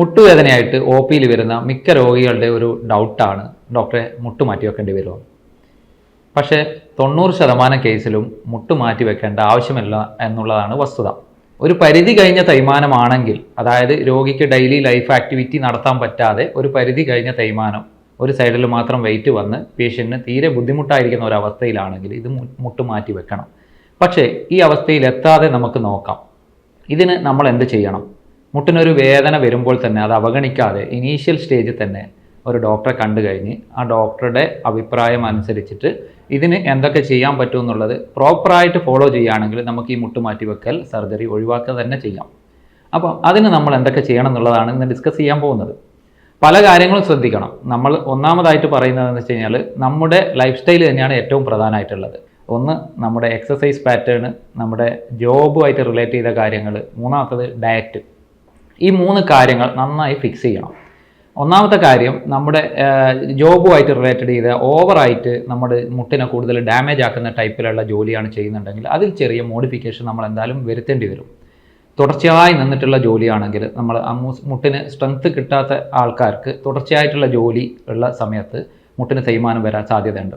മുട്ടുവേദനയായിട്ട് O പിയിൽ വരുന്ന മിക്ക രോഗികളുടെ ഒരു ഡൗട്ടാണ് ഡോക്ടറെ മുട്ടു മാറ്റി വെക്കേണ്ടി വരുമോ? പക്ഷേ തൊണ്ണൂറ് ശതമാനം കേസിലും മുട്ടു മാറ്റി വെക്കേണ്ട ആവശ്യമില്ല എന്നുള്ളതാണ് വസ്തുത. ഒരു പരിധി കഴിഞ്ഞ തേയ്മാനമാണെങ്കിൽ അതായത് രോഗിക്ക് ഡെയിലി ലൈഫ് ആക്ടിവിറ്റി നടത്താൻ പറ്റാതെ ഒരു പരിധി കഴിഞ്ഞ തേയ്മാനം ഒരു സൈഡിൽ മാത്രം വെയിറ്റ് വന്ന് പേഷ്യന്റിന് തീരെ ബുദ്ധിമുട്ടായിരിക്കുന്ന ഒരു അവസ്ഥയിലാണെങ്കിൽ ഇത് മുട്ട് മാറ്റി വെക്കണം പക്ഷേ ഈ അവസ്ഥയിൽ എത്താതെ നമുക്ക് നോക്കാം. ഇതിന് നമ്മൾ എന്ത് ചെയ്യണം? മുട്ടിനൊരു വേദന വരുമ്പോൾ തന്നെ അത് അവഗണിക്കാതെ ഇനീഷ്യൽ സ്റ്റേജിൽ തന്നെ ഒരു ഡോക്ടറെ കണ്ടു കഴിഞ്ഞ് ആ ഡോക്ടറുടെ അഭിപ്രായം അനുസരിച്ചിട്ട് ഇതിന് എന്തൊക്കെ ചെയ്യാൻ പറ്റും എന്നുള്ളത് പ്രോപ്പറായിട്ട് ഫോളോ ചെയ്യുകയാണെങ്കിൽ നമുക്ക് ഈ മുട്ട് മാറ്റി വെക്കൽ സർജറി ഒഴിവാക്കുക തന്നെ ചെയ്യാം. അപ്പോൾ അതിന് നമ്മൾ എന്തൊക്കെ ചെയ്യണം എന്നുള്ളതാണ് ഇന്ന് ഡിസ്കസ് ചെയ്യാൻ പോകുന്നത്. പല കാര്യങ്ങളും ശ്രദ്ധിക്കണം. നമ്മൾ ഒന്നാമതായിട്ട് പറയുന്നത് എന്ന് വെച്ച് കഴിഞ്ഞാൽ നമ്മുടെ ലൈഫ് സ്റ്റൈൽ തന്നെയാണ് ഏറ്റവും പ്രധാനമായിട്ടുള്ളത്. ഒന്ന് നമ്മുടെ എക്സസൈസ് പാറ്റേൺ നമ്മുടെ ജോബുമായിട്ട് റിലേറ്റ് ചെയ്ത കാര്യങ്ങൾ മൂന്നാമത്തത് ഡയറ്റ് ഈ മൂന്ന് കാര്യങ്ങൾ നന്നായി ഫിക്സ് ചെയ്യണം. ഒന്നാമത്തെ കാര്യം നമ്മുടെ ജോബുമായിട്ട് റിലേറ്റഡ് ചെയ്ത ഓവറായിട്ട് നമ്മുടെ മുട്ടിനെ കൂടുതൽ ഡാമേജ് ആക്കുന്ന ടൈപ്പിലുള്ള ജോലിയാണ് ചെയ്യുന്നുണ്ടെങ്കിൽ അതിൽ ചെറിയ മോഡിഫിക്കേഷൻ നമ്മൾ എന്തായാലും വരുത്തേണ്ടി വരും. തുടർച്ചയായി നിന്നിട്ടുള്ള ജോലിയാണെങ്കിൽ നമ്മൾ ആ മുട്ടിന് സ്ട്രെങ്ത് കിട്ടാത്ത ആൾക്കാർക്ക് തുടർച്ചയായിട്ടുള്ള ജോലി ഉള്ള സമയത്ത് മുട്ടിന് തേയ്മാനം വരാൻ സാധ്യതയുണ്ട്.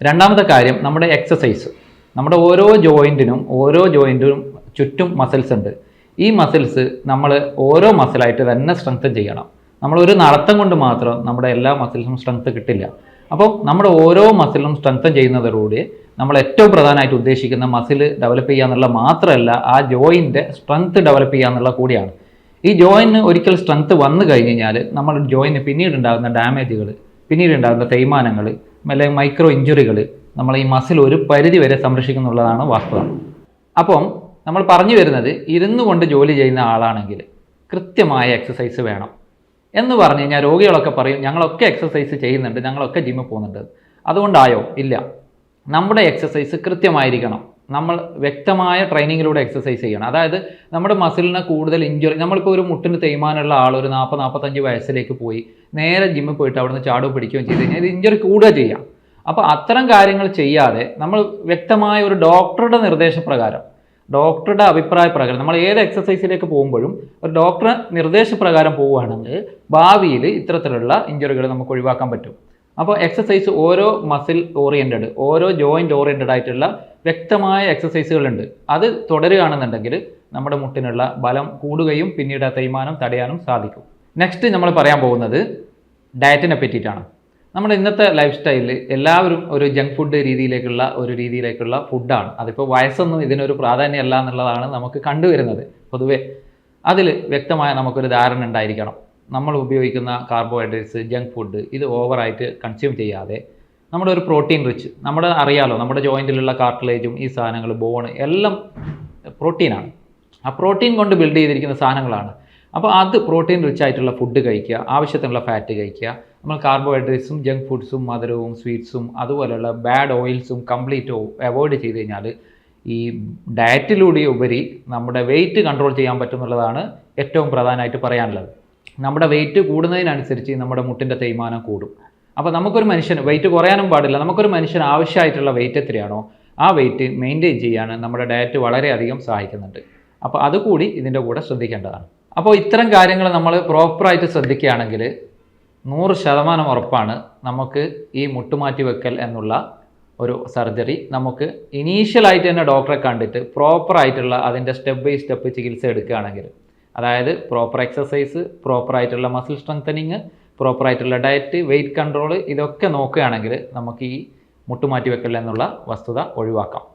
രണ്ടാമത്തെ കാര്യം നമ്മുടെ എക്സസൈസ് നമ്മുടെ ഓരോ ജോയിന്റിനും ഓരോ ജോയിന്റിനും ചുറ്റും മസിൽസ് ഉണ്ട്. ഈ മസിൽസ് നമ്മൾ ഓരോ മസിലായിട്ട് തന്നെ സ്ട്രെങ്തൻ ചെയ്യണം. നമ്മൾ ഒരു നടത്തം കൊണ്ട് മാത്രം നമ്മുടെ എല്ലാ മസിൽസും സ്ട്രെങ്ത് കിട്ടില്ല. അപ്പോൾ നമ്മുടെ ഓരോ മസിലും സ്ട്രെങ്തൻ ചെയ്യുന്നതോടുകൂടി നമ്മൾ ഏറ്റവും പ്രധാനമായിട്ട് ഉദ്ദേശിക്കുന്ന മസിൽ ഡെവലപ്പ് ചെയ്യുക എന്നുള്ള മാത്രമല്ല ആ ജോയിന്റെ സ്ട്രെങ്ത് ഡെവലപ്പ് ചെയ്യുക എന്നുള്ള കൂടിയാണ്. ഈ ജോയിന് ഒരിക്കൽ സ്ട്രെങ്ത് വന്നു കഴിഞ്ഞ് കഴിഞ്ഞാൽ നമ്മൾ ജോയിന് പിന്നീട് ഉണ്ടാകുന്ന ഡാമേജുകൾ പിന്നീട് ഉണ്ടാകുന്ന തേയ്മാനങ്ങൾ അല്ലെങ്കിൽ മൈക്രോ ഇഞ്ചുറികൾ നമ്മൾ ഈ മസിൽ ഒരു പരിധി വരെ സംരക്ഷിക്കുന്നുള്ളതാണ് വാസ്തവം. അപ്പം നമ്മൾ പറഞ്ഞു വരുന്നത് ഇരുന്നു കൊണ്ട് ജോലി ചെയ്യുന്ന ആളാണെങ്കിൽ കൃത്യമായ എക്സസൈസ് വേണം. എന്ന് പറഞ്ഞു കഴിഞ്ഞാൽ രോഗികളൊക്കെ പറയും ഞങ്ങളൊക്കെ എക്സസൈസ് ചെയ്യുന്നുണ്ട് ഞങ്ങളൊക്കെ ജിമ്മിൽ പോകുന്നുണ്ട്. അതുകൊണ്ടായോ? ഇല്ല. നമ്മുടെ എക്സസൈസ് കൃത്യമായിരിക്കണം. നമ്മൾ വ്യക്തമായ ട്രെയിനിങ്ങിലൂടെ എക്സസൈസ് ചെയ്യണം. അതായത് നമ്മുടെ മസിലിനെ കൂടുതൽ ഇഞ്ചുറി നമ്മളിപ്പോൾ ഒരു മുട്ടിന് തേയ്മാനുള്ള ആൾ ഒരു നാൽപ്പത് നാൽപ്പത്തഞ്ച് വയസ്സിലേക്ക് പോയി നേരെ ജിമ്മിൽ പോയിട്ട് അവിടുന്ന് ചാടു പിടിക്കുകയും ചെയ്ത് കഴിഞ്ഞാൽ ഇത് ഇഞ്ചുറി കൂടുക ചെയ്യാം. അപ്പോൾ അത്തരം കാര്യങ്ങൾ ചെയ്യാതെ നമ്മൾ വ്യക്തമായ ഒരു ഡോക്ടറുടെ നിർദ്ദേശപ്രകാരം ഡോക്ടറുടെ അഭിപ്രായ പ്രകാരം നമ്മൾ ഏത് എക്സസൈസിലേക്ക് പോകുമ്പോഴും ഒരു ഡോക്ടറെ നിർദ്ദേശപ്രകാരം പോവുകയാണെങ്കിൽ ഭാവിയിൽ ഇത്തരത്തിലുള്ള ഇഞ്ചുറികൾ നമുക്ക് ഒഴിവാക്കാൻ പറ്റും. അപ്പോൾ എക്സസൈസ് ഓരോ മസിൽ ഓറിയന്റഡ് ഓരോ ജോയിന്റ് ഓറിയന്റഡ് ആയിട്ടുള്ള വ്യക്തമായ എക്സസൈസുകളുണ്ട് അത് തുടരുകയാണെന്നുണ്ടെങ്കിൽ നമ്മുടെ മുട്ടിനുള്ള ബലം കൂടുകയും പിന്നീട് തേയ്മാനം തടയാനും സാധിക്കും. നെക്സ്റ്റ് നമ്മൾ പറയാൻ പോകുന്നത് ഡയറ്റിനെ പറ്റിയിട്ടാണ്. നമ്മുടെ ഇന്നത്തെ ലൈഫ് സ്റ്റൈലിൽ എല്ലാവരും ഒരു ജങ്ക് ഫുഡ് രീതിയിലേക്കുള്ള ഒരു രീതിയിലേക്കുള്ള ഫുഡാണ് അതിപ്പോൾ വയസ്സൊന്നും ഇതിനൊരു പ്രാധാന്യമല്ല എന്നുള്ളതാണ് നമുക്ക് കണ്ടുവരുന്നത്. പൊതുവേ അതിൽ വ്യക്തമായ നമുക്കൊരു ധാരണ ഉണ്ടായിരിക്കണം. നമ്മൾ ഉപയോഗിക്കുന്ന കാർബോഹൈഡ്രേറ്റ്സ് ജങ്ക് ഫുഡ് ഇത് ഓവറായിട്ട് കൺസ്യൂം ചെയ്യാതെ നമ്മുടെ ഒരു പ്രോട്ടീൻ റിച്ച് നമ്മുടെ അറിയാലോ നമ്മുടെ ജോയിന്റിലുള്ള കാർട്ടിലേജും ഈ സാധനങ്ങൾ ബോൺ എല്ലാം പ്രോട്ടീനാണ് ആ പ്രോട്ടീൻ കൊണ്ട് ബിൽഡ് ചെയ്തിരിക്കുന്ന സാധനങ്ങളാണ്. അപ്പോൾ അത് പ്രോട്ടീൻ റിച്ച് ആയിട്ടുള്ള ഫുഡ് കഴിക്കുക ആവശ്യത്തിനുള്ള ഫാറ്റ് കഴിക്കുക നമ്മൾ കാർബോഹൈഡ്രേറ്റ്സും ജങ്ക് ഫുഡ്സും മധുരവും സ്വീറ്റ്സും അതുപോലെയുള്ള ബാഡ് ഓയിൽസും കംപ്ലീറ്റ് അവോയ്ഡ് ചെയ്ത് കഴിഞ്ഞാൽ ഈ ഡയറ്റിലൂടെ ഉപരി നമ്മുടെ വെയിറ്റ് കൺട്രോൾ ചെയ്യാൻ പറ്റുമെന്നുള്ളതാണ് ഏറ്റവും പ്രധാനമായിട്ട് പറയാനുള്ളത്. നമ്മുടെ വെയിറ്റ് കൂടുന്നതിനനുസരിച്ച് നമ്മുടെ മുട്ടിന്റെ തേയ്മാനം കൂടും. അപ്പോൾ നമുക്കൊരു മനുഷ്യൻ വെയിറ്റ് കുറയാനും പാടില്ല. നമുക്കൊരു മനുഷ്യൻ ആവശ്യമായിട്ടുള്ള വെയിറ്റ് എത്രയാണോ ആ വെയിറ്റ് മെയിന്റെയിൻ ചെയ്യാൻ നമ്മുടെ ഡയറ്റ് വളരെയധികം സഹായിക്കുന്നുണ്ട്. അപ്പോൾ അതുകൂടി ഇതിന്റെ കൂടെ ശ്രദ്ധിക്കേണ്ടതാണ്. അപ്പോൾ ഇത്തരം കാര്യങ്ങൾ നമ്മൾ പ്രോപ്പറായിട്ട് ശ്രദ്ധിക്കുകയാണെങ്കിൽ നൂറ് ശതമാനം ഉറപ്പാണ് നമുക്ക് ഈ മുട്ടുമാറ്റി വെക്കൽ എന്നുള്ള ഒരു സർജറി. നമുക്ക് ഇനീഷ്യലായിട്ട് തന്നെ ഡോക്ടറെ കണ്ടിട്ട് പ്രോപ്പറായിട്ടുള്ള അതിന്റെ സ്റ്റെപ്പ് ബൈ സ്റ്റെപ്പ് ചികിത്സ എടുക്കുകയാണെങ്കിൽ അതായത് പ്രോപ്പർ എക്സസൈസ് പ്രോപ്പറായിട്ടുള്ള മസിൽ സ്ട്രെങ്തനിങ് പ്രോപ്പറായിട്ടുള്ള ഡയറ്റ് വെയിറ്റ് കൺട്രോൾ ഇതൊക്കെ നോക്കുകയാണെങ്കിൽ നമുക്ക് ഈ മുട്ടുമാറ്റി വെക്കൽ എന്നുള്ള വസ്തുത ഒഴിവാക്കാം.